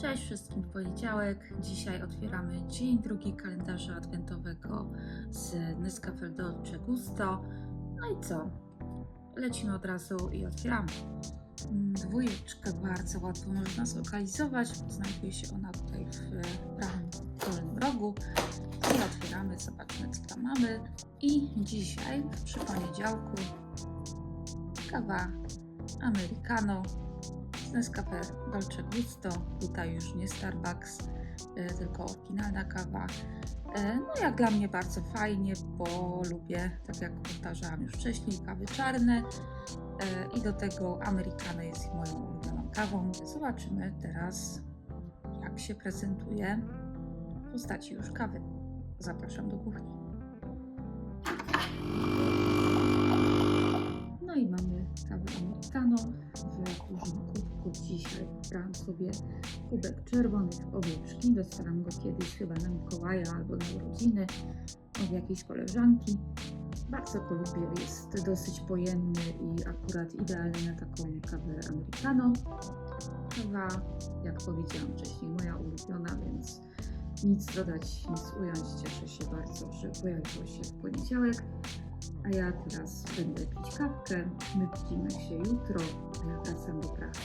Cześć wszystkim w poniedziałek. Dzisiaj otwieramy dzień drugi kalendarza adwentowego z Nescafe Dolce Gusto. No i co? Lecimy od razu i otwieramy. Mm, Dwójeczkę bardzo łatwo można zlokalizować. Znajduje się ona tutaj w prawym dolnym rogu. I otwieramy, zobaczmy co tam mamy. I dzisiaj przy poniedziałku kawa americano Nescafe Dolce Gusto. Tutaj już nie Starbucks, e, tylko oryginalna kawa. E, No jak dla mnie bardzo fajnie, bo lubię, tak jak powtarzałam już wcześniej, kawy czarne e, i do tego americano jest moją ulubioną kawą. Zobaczymy teraz, jak się prezentuje w postaci już kawy. Zapraszam do kuchni. Dzisiaj brałam sobie kubek czerwonych owieczki. Dostałam go kiedyś chyba na Mikołaja albo na urodziny od jakiejś koleżanki. Bardzo go lubię, jest dosyć pojemny i akurat idealny na taką kawę americano. Kawa, jak powiedziałam wcześniej, moja ulubiona, więc nic dodać, nic ująć. Cieszę się bardzo, że pojawiło się w poniedziałek. A ja teraz będę pić kawkę. My widzimy się jutro, a ja wracam do pracy.